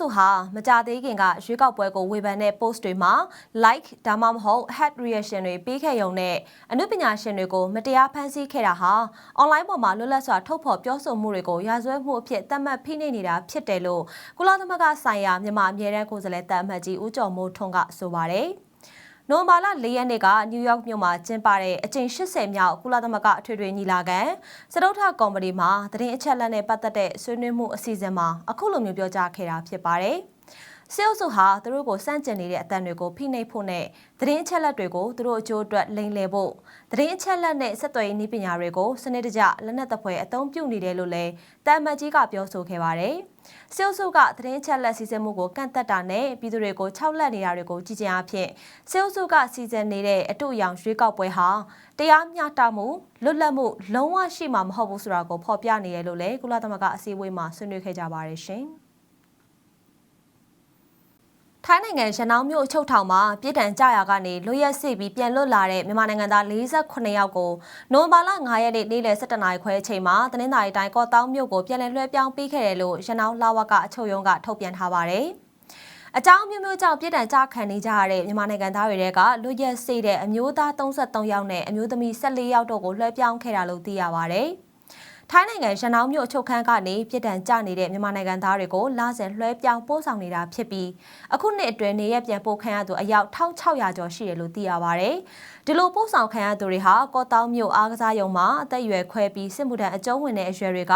စုဟာမကြသေးခင်ကရွေးကောက်ပွဲကိုဝေဖန်တဲ့ post တွေမှာ like ဒါမှမဟုတ် head reaction တွေပေးခဲ့ရုံနဲ့အနုပညာရှင်တွေကိုမတရားဖမ်းဆီးခဲ့တာဟာ online ပေါ်မှာလွတ်လပ်စွာထုတ်ဖော်ပြောဆိုမှုတွေကိုရာဇဝတ်မှုအဖြစ်သတ်မှတ်ဖိနှိပ်နေတာဖြစ်တယ်လို့ကုလသမဂ္ဂဆိုင်ရာမြန်မာအမြဲတမ်းကိုယ်စားလှယ်တပ်အမတ်ကြီးဦးကျော်မိုးထွန်းကဆိုပါတယ်။ နိုဝင်ဘာလ၄ရက်နေ့ကနယူးယောက်မြို့မှာကျင်းပတဲ့အကြိမ်80မြောက်ကုလသမဂ္ဂအထွေထွေညီလာခံစတုထကော်မတီမှာသတင်းအချက်အလက်နဲ့ပတ်သက်တဲ့ဆွေးနွေးမှုအစီအစဉ်မှာအခုလိုမျိုးပြောကြားခဲ့တာဖြစ်ပါတယ်။ စစ်အုပ်စုဟာသူတို့ကိုစန့်ကျင်နေတဲ့အတန်တွေကိုဖိနှိပ်ဖို့နဲ့သတင်းအချက်လက်တွေကိုသူတို့အကျိုးအတွက်လိမ်လည်ဖို့သတင်းအချက်လက်နဲ့ဆက်သွယ်ရေးနည်းပညာတွေကိုစနစ်တကျလက်နက်သဖွယ်အသုံးပြုနေတယ်လို့လည်းတာမတ်ကြီးကပြောဆိုခဲ့ပါတယ်။စစ်အုပ်စုကသတင်းအချက်လက်စီစဉ်မှုကိုကန့်သက်တာနဲ့ပြည်သူတွေကိုခြောက်လန့်နေတာတွေကိုကြည်ကြင်အဖြစ်စစ်အုပ်စုကစီစဉ်နေတဲ့အတူအယောင်ရွေးကောက်ပွဲဟာတရားမျှတမှုလွတ်လပ်မှုလုံးဝရှိမှာမဟုတ်ဘူးဆိုတာကိုဖော်ပြနေတယ်လို့လည်းကုလသမဂ္ဂအစည်းအဝေးမှာဆွေးနွေးခဲ့ကြပါတယ်ရှင်။ ထိုင်းနိုင်ငံရနောင်းမြို့အချုပ်ထောင်မှာပြည်တံကြရာကနေလွရက်စစ်ပြီးပြန်လွတ်လာတဲ့မြန်မာနိုင်ငံသား48ယောက်ကိုနိုဝင်ဘာလ9ရက်နေ့နေ့လယ်17နာရီခွဲအချိန်မှာတနင်္သာရီတိုင်းကော့တောင်းမြို့ကိုပြန်လည်လွှဲပြောင်းပေးခဲ့တယ်လို့ရနောင်းလာဝကအချုပ်ရုံးကထုတ်ပြန်ထားပါတယ်။အကြောင်းမျိုးမျိုးကြောင့်ပြည်တံကြခံနေကြရတဲ့မြန်မာနိုင်ငံသားတွေကလွရက်စစ်တဲ့အမျိုးသား33ယောက်နဲ့အမျိုးသမီး14ယောက်တို့ကိုလွှဲပြောင်းခဲ့တာလို့သိရပါတယ်။ ထိုင်းနိုင်ငံရနောင်းမြို့ချုပ်ခန်းကနေပြည်တံကျနေတဲ့မြန်မာနိုင်ငံသားတွေကိုလာစဉ်လွှဲပြောင်းပို့ဆောင်နေတာဖြစ်ပြီးအခုနှစ်အတွင်းနေရက်ပြန်ပို့ခံရသူအယောက်1600ကျော်ရှိတယ်လို့သိရပါဗျ။ဒီလိုပို့ဆောင်ခံရသူတွေဟာကော့တောင်းမြို့အားကစားရုံမှာအသက်အရွယ်ခွဲပြီးစစ်မှုထမ်းအကျုံးဝင်တဲ့အရွယ်တွေက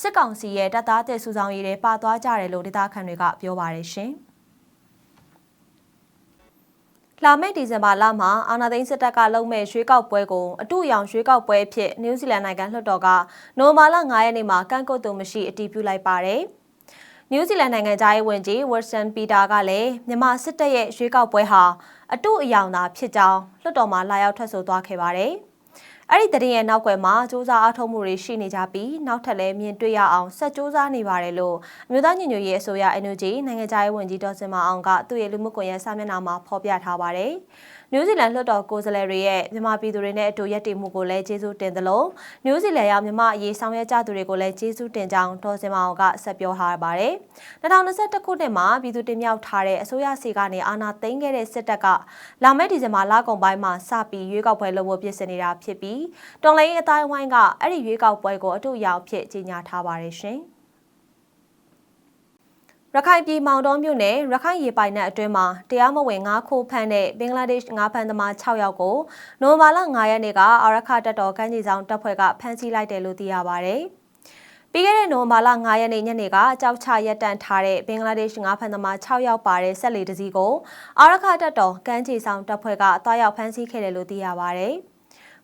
စစ်ကောင်စီရဲ့တပ်သားတဲ့စုဆောင်ရေးတွေပါသွားကြတယ်လို့ဒေသခံတွေကပြောပါတယ်ရှင်။ လာမယ့်ဒီဇင်ဘာလမှာအာနာသိန်းစစ်တပ်ကလုပ်မဲ့ရွေးကောက်ပွဲကိုအတူရောင်ရွေးကောက်ပွဲဖြစ်နယူးဇီလန်နိုင်ငံလွှတ်တော်ကနိုမာလ9ရက်နေ့မှာကန့်ကွက်သူမရှိအတည်ပြုလိုက်ပါတယ်။နယူးဇီလန်နိုင်ငံသားရေးဝန်ကြီးဝတ်ဆန်ပီတာကလည်းမြန်မာစစ်တပ်ရဲ့ရွေးကောက်ပွဲဟာအတူအယောင်သာဖြစ်ကြောင်းလွှတ်တော်မှာလာရောက်ထွက်ဆိုသွားခဲ့ပါတယ်။ အဲ့ဒီတရင်ရဲ့နောက်ွယ်မှာစူးစမ်းအားထုတ်မှုတွေရှိနေကြပြီးနောက်ထပ်လည်းမြင်တွေ့ရအောင်ဆက်စူးစမ်းနေပါတယ်လို့အမျိုးသားညီညွတ်ရေးအစိုးရ NUG နိုင်ငံခြားရေးဝန်ကြီးဒေါ်စင်မအောင်ကသူ့ရဲ့လူမှုကွန်ရက်စာမျက်နှာမှာဖော်ပြထားပါတယ်။နယူးဇီလန်လွှတ်တော်ကိုယ်စားလှယ်တွေရဲ့မြန်မာပြည်သူတွေနဲ့အတူရပ်တည်မှုကိုလည်းကျေးဇူးတင်သလိုနယူးဇီလန်ရောက်မြန်မာအရေးဆောင်ရွက်ကြသူတွေကိုလည်းကျေးဇူးတင်ကြောင်းဒေါ်စင်မအောင်ကဆက်ပြောထားပါတယ်။2021ခုနှစ်မှာပြည်သူတင်မြှောက်ထားတဲ့အစိုးရစီကနေအာဏာသိမ်းခဲ့တဲ့စစ်တပ်ကလာမယ့်ဒီဇင်ဘာလကုန်ပိုင်းမှာစပြီးရွေးကောက်ပွဲလုပ်ဖို့ပြင်ဆင်နေတာဖြစ်ပြီးတော်လိုင်းအတိုင်းဝိုင်းကအဲ့ဒီရွေးကောက်ပွဲကိုအထူးအရောက်ဖြစ်ကြေညာထားပါတယ်ရှင်။ရခိုင်ပြည်မောင်တော်မြို့နယ်ရခိုင်ရေပိုင်နက်အတွင်းမှာတရားမဝင်ငါးခိုးဖမ်းတဲ့ဘင်္ဂလားဒေ့ရှ်ငါးဖမ်းသမား6ယောက်ကိုနိုဝင်ဘာလ9ရက်နေ့ကအာရခတပ်တော်ကမ်းခြေဆောင်တပ်ဖွဲ့ကဖမ်းဆီးလိုက်တယ်လို့သိရပါဗျ။ပြီးခဲ့တဲ့နိုဝင်ဘာလ9ရက်နေ့ညနေကကြောက်ချရက်တန့်ထားတဲ့ဘင်္ဂလားဒေ့ရှ်ငါးဖမ်းသမား6ယောက်ပါတဲ့ဆက်လေတစည်းကိုအာရခတပ်တော်ကမ်းခြေဆောင်တပ်ဖွဲ့ကတွားရောက်ဖမ်းဆီးခဲ့တယ်လို့သိရပါဗျ။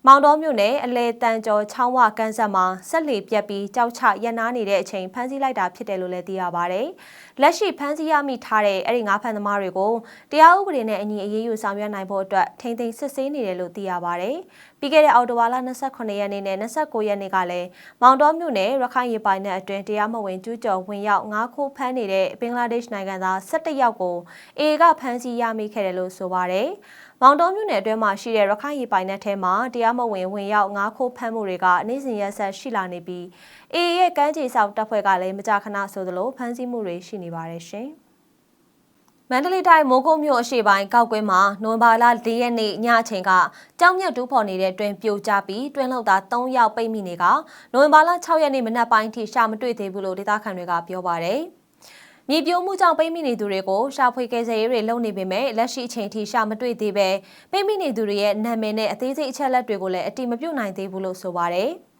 မောင်တော်မြို့နယ်အလဲတန်ကျော်ချောင်းဝကန်းဆက်မှာဆက်လေပြက်ပြီးကြောက်ချရန်နာနေတဲ့အချိန်ဖမ်းဆီးလိုက်တာဖြစ်တယ်လို့လည်းသိရပါဗျ။လက်ရှိဖမ်းဆီးရမိထားတဲ့အဲ့ဒီငါးဖမ်းသမားတွေကိုတရားဥပဒေနဲ့အညီအရေးယူဆောင်ရွက်နိုင်ဖို့အတွက်ထိမ့်သိမ်းစစ်ဆေးနေတယ်လို့သိရပါဗျ။ပြီးခဲ့တဲ့အောက်တိုဘာလ29ရက်နေ့နဲ့29ရက်နေ့ကလည်းမောင်တော်မြို့နယ်ရခိုင်ရေပိုင်နယ်အတွင်းတရားမဝင်ကျူးကျော်ဝင်ရောက်ငါးခိုးဖမ်းနေတဲ့ဘင်္ဂလားဒေ့ရှ်နိုင်ငံသား17ယောက်ကိုအေကဖမ်းဆီးရမိခဲ့တယ်လို့ဆိုပါဗျ။ မောင်တော်မြို့နယ်အတွင်းမှာရှိတဲ့ရခိုင်ရေပိုင်နယ်ထဲမှာတရားမဝင်ဝင်ရောက်ငါးခိုးဖမ်းမှုတွေကနေ့စဉ်ရက်ဆက်ရှိလာနေပြီးအေရဲ့ကမ်းခြေဆောက်တပ်ဖွဲ့ကလည်းမကြာခဏဆိုသလိုဖမ်းဆီးမှုတွေရှိနေပါတယ်ရှင်။မန္တလေးတိုင်းမိုးကုတ်မြို့အရှိပိုင်းကောက်ကွင်းမှာနိုဝင်ဘာလ၄ရက်နေ့ညအချိန်ကကြောင်မြတ်တူးဖော်နေတဲ့တွင်ပြိုကျပြီးတွင်လောက်သား၃ယောက်ပိတ်မိနေကနိုဝင်ဘာလ6ရက်နေ့မနက်ပိုင်းထိရှာမတွေ့သေးဘူးလို့ဒေသခံတွေကပြောပါတယ်။ မြေပြိုမှုကြောင့်ပိတ်မိနေသူတွေကိုရှာဖွေကယ်ဆယ်ရေးတွေလုပ်နေပေမဲ့လက်ရှိအချိန်ထိရှာမတွေ့သေးပဲပိတ်မိနေသူတွေရဲ့နာမည်နဲ့အသေးစိတ်အချက်လက်တွေကိုလည်းအတိမပြုတ်နိုင်သေးဘူးလို့ဆိုပါတယ်။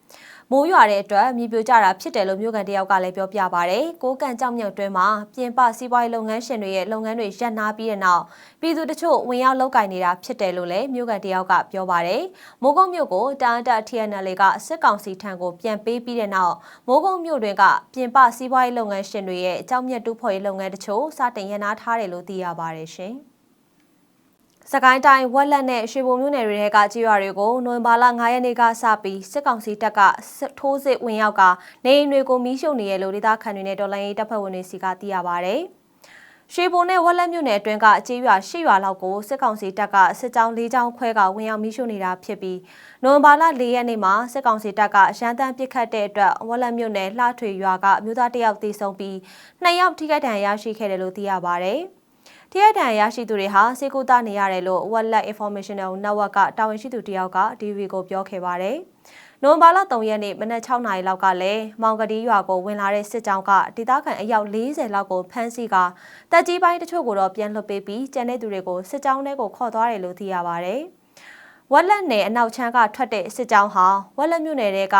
မိုးရွာတဲ့အတွက်မြေပြိုကျတာဖြစ်တယ်လို့မြို့ကန်တယောက်ကလည်းပြောပြပါဗျ။ကိုကန့်ကြောက်မြုပ်တွင်းမှာပြင်ပစီးပွားရေးလုပ်ငန်းရှင်တွေရဲ့လုပ်ငန်းတွေရပ်နားပြီးတဲ့နောက်ပြည်သူတချို့ဝင်ရောက်လုပ်ကင်နေတာဖြစ်တယ်လို့လည်းမြို့ကန်တယောက်ကပြောပါဗျ။မိုးကုတ်မြို့ကိုတာအတာ TNL ကစစ်ကောင်စီထံကိုပြန်ပေးပြီးတဲ့နောက်မိုးကုတ်မြို့တွင်ကပြင်ပစီးပွားရေးလုပ်ငန်းရှင်တွေရဲ့အကြောင်းမြတ်တူးဖော်ရေးလုပ်ငန်းတချို့စတင်ရနာထားတယ်လို့သိရပါတယ်ရှင်။ စကိုင်းတိုင်းဝက်လက်နဲ့ရွှေဘုံမြို့နယ်တွေကကြေးရွာတွေကိုနိုဝင်ဘာလ9ရက်နေ့ကစပြီးစစ်ကောင်စီတပ်ကထိုးစစ်ဝင်ရောက်ကနေအိမ်တွေကိုမီးရှို့နေရလို့ဒေသခံတွေနဲ့တော်လိုင်းရေးတပ်ဖွဲ့ဝင်တွေစီကသိရပါဗျ။ရွှေဘုံနဲ့ဝက်လက်မြို့နယ်အတွင်းကကြေးရွာ၈ရွာလောက်ကိုစစ်ကောင်စီတပ်ကစစ်ကြောင်း၄ကြောင်းခွဲကဝင်ရောက်မိရှုနေတာဖြစ်ပြီးနိုဝင်ဘာလ၄ရက်နေ့မှာစစ်ကောင်စီတပ်ကရန်တမ်းပစ်ခတ်တဲ့အတွက်ဝက်လက်မြို့နယ်လှထွေရွာကအမျိုးသားတစ်ယောက်သေဆုံးပြီးနှစ်ယောက်ထိခိုက်ဒဏ်ရာရရှိခဲ့တယ်လို့သိရပါဗျ။ ထိရိုက်ဒဏ်ရာရရှိသူတွေဟာစေကူတာနေရတယ်လို့ Wallet Informational Network ကတာဝန်ရှိသူတယောက်က DV ကိုပြောခဲ့ပါတယ်။နိုဝင်ဘာလ3ရက်နေ့မနက်6နာရီလောက်ကလည်းမောင်ကတိရွာကိုဝင်လာတဲ့စစ်ကြောင်းကဒေသခံအယောက်40လောက်ကိုဖမ်းဆီးကတပ်ကြီးပိုင်းတချို့ကိုတော့ပြန်လွှတ်ပေးပြီးကျန်တဲ့သူတွေကိုစစ်ကြောင်းထဲကိုခေါ်သွားတယ်လို့သိရပါဗျ။ဝက်လက်နယ်အနောက်ချမ်းကထွက်တဲ့စစ်ကြောင်းဟာဝက်လက်မြို့နယ်တဲက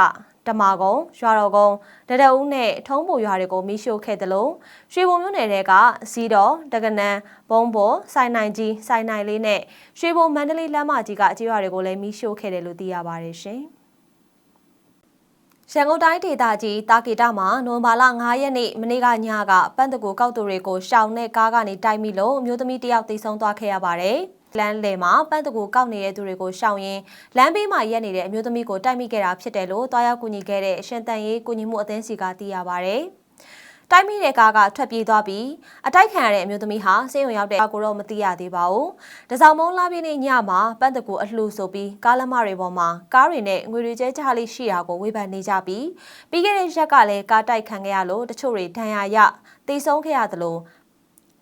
တမာကုံရွာတော်ကုန်းတရအုပ်နဲ့ထုံးပူရွာတွေကိုမိရှို့ခဲ့တယ်လို့ရွှေဘုံမြို့နယ်တဲကစီတော်တကနန်ဘုံဘောစိုင်နိုင်ကြီးစိုင်နိုင်လေးနဲ့ရွှေဘုံမန္တလေးလမ်းမကြီးကအကြေးရွာတွေကိုလည်းမိရှို့ခဲ့တယ်လို့သိရပါတယ်ရှင်။ရန်ကုန်တိုင်းဒေသကြီးတာကေတာမှာနိုဝင်ဘာလ9ရက်နေ့မနေ့ကညကပန်းတကူကောက်သူတွေကိုရှောင်နဲ့ကားကနေတိုက်မိလို့အမျိုးသမီးတယောက်သေဆုံးသွားခဲ့ရပါတယ်။ လမ်းလယ်မှာပန်းတကူကောက်နေတဲ့သူတွေကိုရှောင်ရင်းလမ်းဘေးမှာရက်နေတဲ့အမျိုးသမီးကိုတိုက်မိခဲ့တာဖြစ်တယ်လို့တွားရောက်ကူညီခဲ့တဲ့ရှင်တန်ရေးကူညီမှုအသင်းစီကသိရပါတယ်။တိုက်မိတဲ့ကားကထွက်ပြေးသွားပြီးအတိုက်ခံရတဲ့အမျိုးသမီးဟာဆေးရုံရောက်တဲ့ကိုတော့မသိရသေးပါဘူး။တစောင်းမုံလာပြင်းနေညမှာပန်းတကူအလှဆိုပြီးကားလမ်းမတွေပေါ်မှာကားတွေနဲ့ငွေတွေကျဲချလေးရှိတာကိုဝေဖန်နေကြပြီးပြီးခဲ့တဲ့ရက်ကလည်းကားတိုက်ခံခဲ့ရလို့တချို့တွေဒဏ်ရာရတေဆုံးခဲ့ရသလို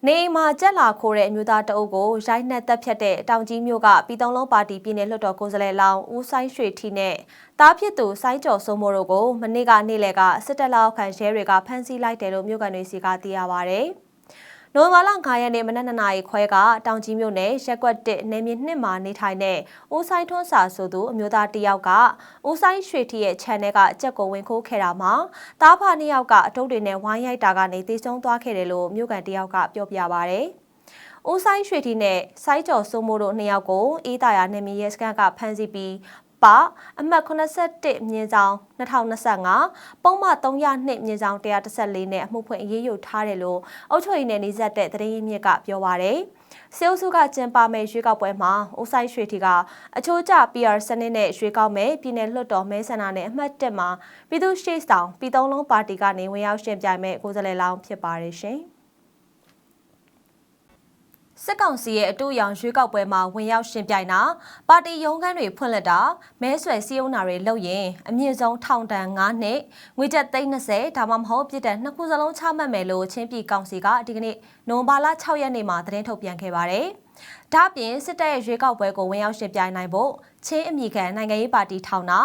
နေမှာကြက်လာခိုးတဲ့အမျိုးသားတအုပ်ကိုရိုက်နှက်တပ်ဖြတ်တဲ့တောင်ကြီးမြို့ကပြည်တော်လုံးပါတီပြည်နယ်လွှတ်တော်ကိုယ်စားလှယ်လောင်းဦးဆိုင်ရွှေထီနဲ့တားဖြစ်သူစိုင်းကျော်စိုးမိုးတို့ကိုမနေ့ကနေ့လယ်ကစစ်တပ်လောက်ခံရဲတွေကဖမ်းဆီးလိုက်တယ်လို့မြို့ကန်တွေစီကသိရပါဗျ။ နိုဝင်ဘာလ9ရက်နေ့မနက်2နာရီခွဲကတောင်ကြီးမြို့နယ်ရက်ကွက်1နယ်မြေ2မှာနေထိုင်တဲ့ဦးဆိုင်ထွန်းစာဆိုသူအမျိုးသားတစ်ယောက်ကဦးဆိုင်ရွှေထီရဲ့ channel ကကြက်ကိုဝင်ခိုးခဲ့တာမှာတားဖာနှစ်ယောက်ကအတုပ်တွေနဲ့ဝိုင်းရိုက်တာကနေတေဆုံးသွားခဲ့တယ်လို့မြို့ကန်တစ်ယောက်ကပြောပြပါဗျ။ဦးဆိုင်ရွှေတီနဲ့စိုင်းကျော်စိုးမိုးတို့နှစ်ယောက်ကိုအေးတာယာနယ်မြေရဲစခန်းကဖမ်းဆီးပြီး ပါအမှတ်81မြင်းဆောင်2025ပုံမှန်302မြင်းဆောင်114နဲ့အမှုဖွင့်အရေးယူထားတယ်လို့အုပ်ချုပ်ရေးနယ်နှိစက်တဲ့သတင်းရင်းမြစ်ကပြောပါရယ်စေအုပ်စုကကျင်းပမဲ့ရွေးကောက်ပွဲမှာဦးဆိုင်ရွှေထီကအချိုးကျ PR စနစ်နဲ့ရွေးကောက်မဲ့ပြည်내လွှတ်တော်မဲဆန္ဒနဲ့အမှတ်1မှာပြည်သူ့ရှေ့ဆောင်ပြည်သုံးလုံးပါတီကနေဝင်ရောက်ရှင်ပြိုင်မဲ့ကိုယ်စားလှယ်လောင်းဖြစ်ပါတယ်ရှင်။ စစ်ကောင်စီရဲ့အတူရောင်ရွေးကောက်ပွဲမှာဝင်ရောက်ရှင်ပြိုင်တာပါတီရုံးခန်းတွေဖွင့်လှစ်တာမဲဆွယ်စည်းရုံးတာတွေလုပ်ရင်အမြင့်ဆုံးထောင်ဒဏ်9နှစ်ငွေကျပ်30ဒါမှမဟုတ်ပြည်တံနှစ်ခုစလုံးချမှတ်မယ်လို့ချင်းပြည်ကောင်စီကဒီကနေ့နိုဝင်ဘာလ6ရက်နေ့မှာသတင်းထုတ်ပြန်ခဲ့ပါတယ်။ ဒါ့ပြင်စစ်တပ်ရဲ့ရွေးကောက်ပွဲကိုဝင်ရောက်ရှင်ပြိုင်နိုင်ဖို့ချင်းအမိခံနိုင်ငံရေးပါတီထောင်တာ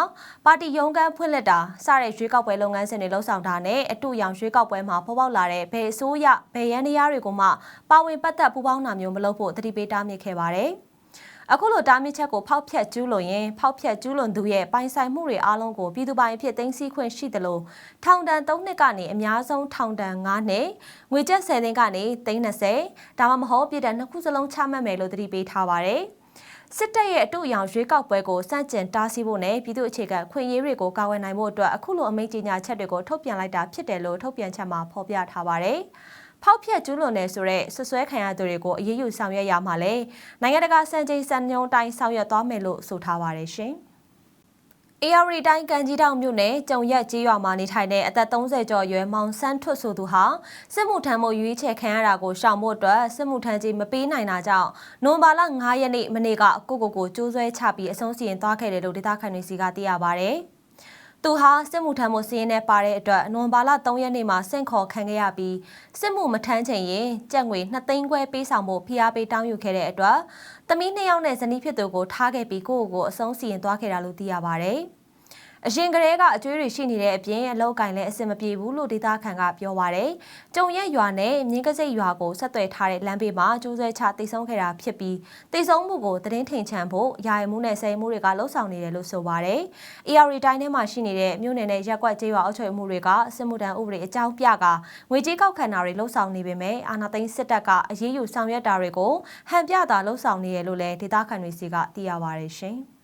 ပါတီရုံးခန်းဖွင့်လှစ်တာစတဲ့ရွေးကောက်ပွဲလုပ်ငန်းစဉ်တွေလှုပ်ဆောင်တာနဲ့အတူရောင်ရွေးကောက်ပွဲမှာပေါ်ပေါက်လာတဲ့ဘယ်အစိုးရဘယ်ရန်တရားတွေကိုမှပါဝင်ပတ်သက်ပူးပေါင်းတာမျိုးမလုပ်ဖို့တတိပေးတားမြစ်ခဲ့ပါတယ်။ အခုလိုတားမြစ်ချက်ကိုဖောက်ဖျက်ကျူးလွန်ရင်ဖောက်ဖျက်ကျူးလွန်သူရဲ့ပိုင်ဆိုင်မှုတွေအားလုံးကိုပြည်သူပိုင်အဖြစ်သိမ်းဆည်းခွင့်ရှိတယ်လို့ထောင်ဒဏ်3နှစ်ကနေအများဆုံးထောင်ဒဏ်9နှစ်ငွေကျပ်10သိန်းကနေ30ဒါမှမဟုတ်ပြည်ထောင်နှစ်ခုစလုံးချမှတ်မယ်လို့တတိပေးထားပါတယ်စစ်တပ်ရဲ့အတူအယောင်ရွေးကောက်ပွဲကိုစန့်ကျင်တားဆီးဖို့နဲ့ပြည်သူအခြေခံခွင့်ရေးတွေကိုကာဝယ်နိုင်ဖို့အတွက်အခုလိုအမိန့်ကြေညာချက်တွေကိုထုတ်ပြန်လိုက်တာဖြစ်တယ်လို့ထုတ်ပြန်ချက်မှာဖော်ပြထားပါတယ်။ ဖောက်ဖျက်ကျူးလွန်နေဆိုတဲ့ဆွဆွဲခံရသူတွေကိုအရေးယူဆောင်ရွက်ရမှာလဲနိုင်ငံတကာစံချိန်စံညုံတိုင်းဆောင်ရွက်သွားမယ်လို့ဆိုထားပါတယ်ရှင်။ AR တိုင်းကန်ကြီးတောင်မြို့နယ်ကြုံရက်ကြီးရွာမှာနေထိုင်တဲ့အသက်30ကျော်ရွယ်မောင်ဆန်းထွတ်ဆိုသူဟာစစ်မှုထမ်းမှုရွေးချယ်ခံရတာကိုရှောင်ဖို့အတွက်စစ်မှုထမ်းကြီးမပေးနိုင်တာကြောင့်နိုဝင်ဘာလ9ရက်နေ့မနေ့ကကိုကိုကိုကျိုးဆွဲချပြီးအဆုံးစီရင်သွားခဲ့တယ်လို့ဒေသခံတွေစီကသိရပါဗျ။ သူဟာစစ်မှုထမ်းမှုစီးရင်နဲ့ပါတဲ့အတွက်နွန်ဘာလ3ရက်နေ့မှာစင့်ခေါ်ခံခဲ့ရပြီးစစ်မှုမထမ်းချိန်ရင်ကြက်ငွေ2သိန်းခွဲပေးဆောင်ဖို့ဖိအားပေးတောင်းယူခဲ့တဲ့အတွက်သမီးနှစ်ယောက်နဲ့ဇနီးဖြစ်သူကိုထားခဲ့ပြီးကိုယ့်ကိုယ်အဆုံးစီရင်သွားခဲ့တာလို့သိရပါဗျ။ အရင်ကတည်းကအကျွေးတွေရှိနေတဲ့အပြင်အလောက်ကင်လည်းအဆင်မပြေဘူးလို့ဒေသခံကပြောပါရယ်။ကြုံရက်ရွာနဲ့မြင်းကစိတ်ရွာကိုဆက်သွယ်ထားတဲ့လမ်းဘေးမှာကျိုးဆွဲချတိတ်ဆုံးခဲ့တာဖြစ်ပြီးတိတ်ဆုံးမှုကိုတရင်ထင်ချန်ဖို့ယာယမှုနဲ့ဆယ်မှုတွေကလှုပ်ဆောင်နေတယ်လို့ဆိုပါရယ်။ AR တိုင်းထဲမှာရှိနေတဲ့မြို့နယ်နဲ့ရက်ကွက်ကျေးရွာအုပ်ချုပ်မှုတွေကစစ်မှုထမ်းဥပဒေအကြောင်းပြကငွေကြေးကောက်ခံတာတွေလှုပ်ဆောင်နေပေမဲ့အာဏာသိမ်းစစ်တပ်ကအရေးယူဆောင်ရွက်တာတွေကိုဟန်ပြတာလှုပ်ဆောင်နေတယ်လို့လည်းဒေသခံတွေစီကသိရပါရယ်ရှင်။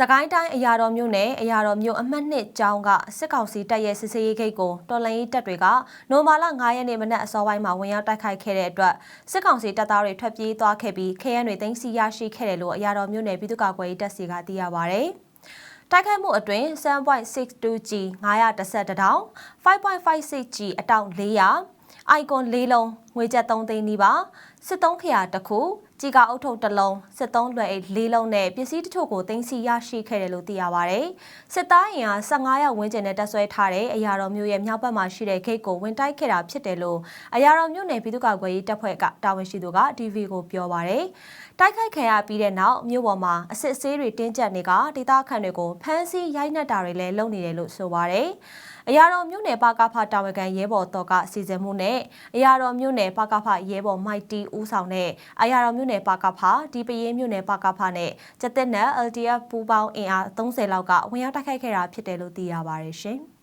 စကိုင်းတိုင်းအရာတော်မြို့နယ်အရာတော်မြို့အမှတ်နှစ်ကျောင်းကစစ်ကောင်စီတပ်ရဲ့စစ်စေးရေးဂိတ်ကိုတော်လှန်ရေးတပ်တွေကနိုမာလာ9ရက်နေ့မနက်အစောပိုင်းမှာဝင်ရောက်တိုက်ခိုက်ခဲ့တဲ့အတွက်စစ်ကောင်စီတပ်သားတွေထွက်ပြေးသွားခဲ့ပြီးခရမ်းတွေသိမ်းဆီးရရှိခဲ့တယ်လို့အရာတော်မြို့နယ်ပြည်သူ့ကာကွယ်ရေးတပ်စီကသိရပါဗျ။တိုက်ခိုက်မှုအတွင်း 7.62G 912တောင် 5.56G အတောင်400အိုင်ကွန်၄လုံးငွေကျပ်3သိန်းနီးပါစစ်သုံးခရာတစ်ခု ကြီးကအုပ်ထုပ်တစ်လုံးစစ်သုံးလွယ်အိတ်၄လုံးနဲ့ပစ္စည်းတချို့ကိုတင်စီရရှိခဲ့တယ်လို့သိရပါဗျ။စစ်သားရင်အား15ရောက်ဝန်းကျင်နဲ့တပ်ဆွဲထားတဲ့အရာတော်မျိုးရဲ့မြောက်ဘက်မှာရှိတဲ့ဂိတ်ကိုဝင်တိုက်ခဲ့တာဖြစ်တယ်လို့အရာတော်မျိုးနယ်ပြည်သူ့ကာကွယ်ရေးတပ်ဖွဲ့ကတာဝန်ရှိသူက DV ကိုပြောပါဗျ။တိုက်ခိုက်ခံရပြီးတဲ့နောက်မြို့ပေါ်မှာအစစ်အဆေးတွေတင်းကျပ်နေကဒေသခံတွေကိုဖမ်းဆီးရိုက်နှက်တာတွေလည်းလုပ်နေတယ်လို့ဆိုပါဗျ။ အရာတော်မြို့နယ်ပါကဖတာဝန်ခံရဲဘော်တော်ကစီစဉ်မှုနဲ့အရာတော်မြို့နယ်ပါကဖရဲဘော်မိုက်တီဦးဆောင်တဲ့အရာတော်မြို့နယ်ပါကဖဒီပရေးမြို့နယ်ပါကဖနဲ့ကျက်တက်နက် LDF ပူးပေါင်းအင်အား30လောက်ကဝင်ရောက်တိုက်ခိုက်ခဲ့တာဖြစ်တယ်လို့သိရပါတယ်ရှင်။